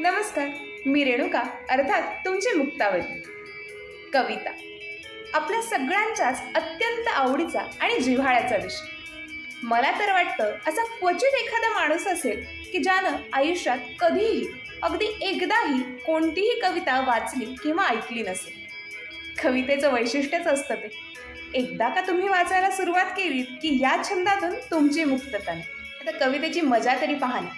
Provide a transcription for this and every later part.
नमस्कार मी रेणुका अर्थात तुमची मुक्तावली. कविता. आपल्या सगळ्यांच्याच अत्यंत आवडीचा आणि जिव्हाळ्याचा विषय. मला तर वाटतं असा क्वचित एखादा माणूस असेल की ज्यानं आयुष्यात कधीही अगदी एकदाही कोणतीही कविता वाचली किंवा ऐकली नसेल. कवितेचं वैशिष्ट्यच असतं ते. एकदा का तुम्ही वाचायला सुरुवात केलीत की या छंदातून तुमची मुक्तता. नाही आता कवितेची मजा तरी पाहा ना.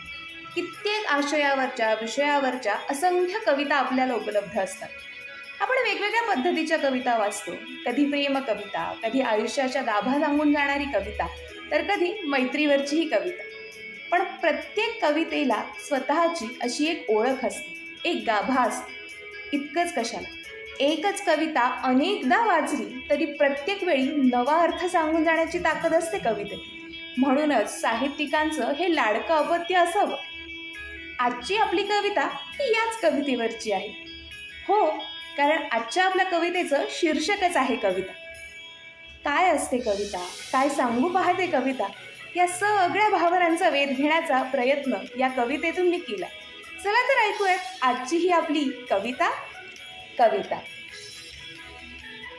कित्येक आशयावरच्या विषयावरच्या असंख्य कविता आपल्याला उपलब्ध असतात. आपण वेगवेगळ्या पद्धतीच्या कविता वाचतो. कधी प्रेम कविता कधी आयुष्याच्या गाभा सांगून जाणारी कविता तर कधी मैत्रीवरचीही कविता. पण प्रत्येक कवितेला स्वतःची अशी एक ओळख असते एक गाभा असते. इतकंच कशाला? एकच कविता अनेकदा वाचली तरी प्रत्येक वेळी नवा अर्थ सांगून जाण्याची ताकद असते कवितेत. म्हणूनच साहित्यिकांचं हे लाडकं अपत्य असावं. आजची आपली कविता ही याच कवितेवरची आहे. हो कारण आजच्या आपल्या कवितेचं शीर्षकच आहे कविता. काय असते कविता? काय सांगू पाहते कविता? या सगळ्या भावनांचा वेध घेण्याचा प्रयत्न या कवितेतून मी केला. चला तर ऐकूयात आजची ही आपली कविता. कविता.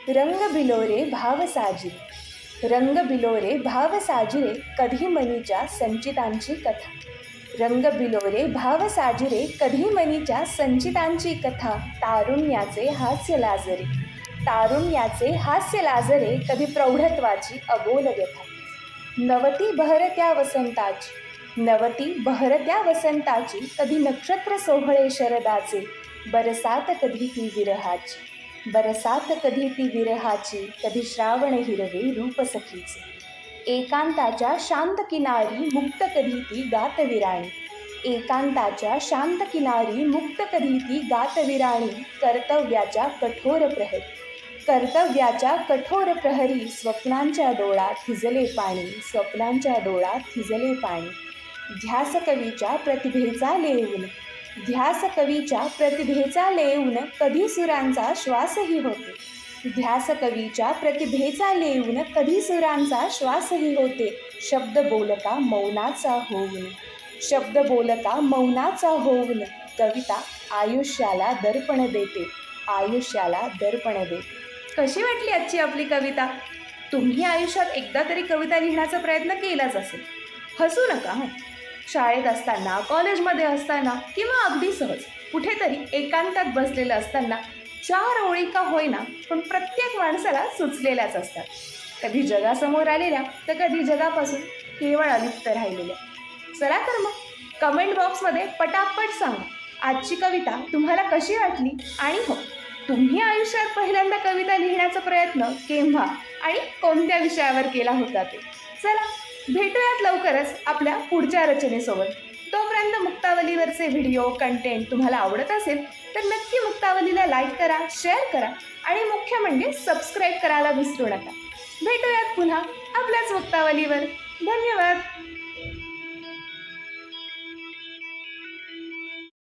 रंग बिलोरे भाव साजिरे. रंग बिलोरे भाव साजिरे कधी मनीच्या संचितांची कथा. रंग बिलोरे भाव साजरे कधी मनीच्या संचितांची कथा तारुण्याचे हास्य लाजरे तारुण्याचे हास्य लाजरे कधी प्रौढत्वाची अबोल व्यथा. नवती बहरत्या वसंताची. नवती बहरत्या वसंताची कधी नक्षत्र सोहळे शरदाचे. बरसात कधी ती विरहाची. बरसात कधी ती विरहाची कधी श्रावण हिरवे रूप सखीचे एकांताच्या शांत किनारी मुक्त कधी ती गातविराणी एकांताच्या शांत किनारी मुक्त कधी ती गातविराणी कर्तव्याच्या कठोर प्रहरी. कर्तव्याच्या कठोर प्रहरी स्वप्नांच्या डोळात थिजले पाणी स्वप्नांच्या डोळात थिजले पाणी. ध्यास कवीच्या प्रतिभेचा लेऊन ध्यास कवीच्या प्रतिभेचा लेऊन कधी सुरांचा श्वासही होतो. ध्यास कवीच्या प्रतिभेचा लेऊन कधी सुरांचा श्वासही होते. शब्द बोलता मौनाचा होऊन. शब्द बोलता मौनाचा होऊन. कविता आयुष्याला दर्पण देते. आयुष्याला दर्पण देते कशी वाटली आजची आपली कविता? तुम्ही आयुष्यात एकदा तरी कविता लिहिण्याचा प्रयत्न केलाच असेल. हसू नका हो. शाळेत असताना कॉलेजमध्ये असताना किंवा अगदी सहज कुठेतरी एकांतात बसलेलं असताना चार ओळी का होईना पण प्रत्येक माणसाला सुचलेल्याच असतात. कधी जगासमोर आलेल्या तर कधी जगापासून केवळ अलिप्त राहिलेल्या. चला तर मग कमेंट बॉक्समध्ये पटापट सांगा आजची कविता तुम्हाला कशी वाटली? आणि हो तुम्ही आयुष्यात पहिल्यांदा कविता लिहिण्याचा प्रयत्न केव्हा आणि कोणत्या विषयावर केला होता ते? चला भेटूयात लवकरच आपल्या पुढच्या रचनेसोबत. तोपर्यंत मुक्तावलीवरचे व्हिडिओ कंटेंट तुम्हाला आवडत असेल तर नक्की मुक्तावलीला लाईक करा शेअर करा आणि मुख्य म्हणजे सबस्क्राईब करायला विसरू नका. भेटूयात पुन्हा आपल्याच मुक्तावलीवर. धन्यवाद!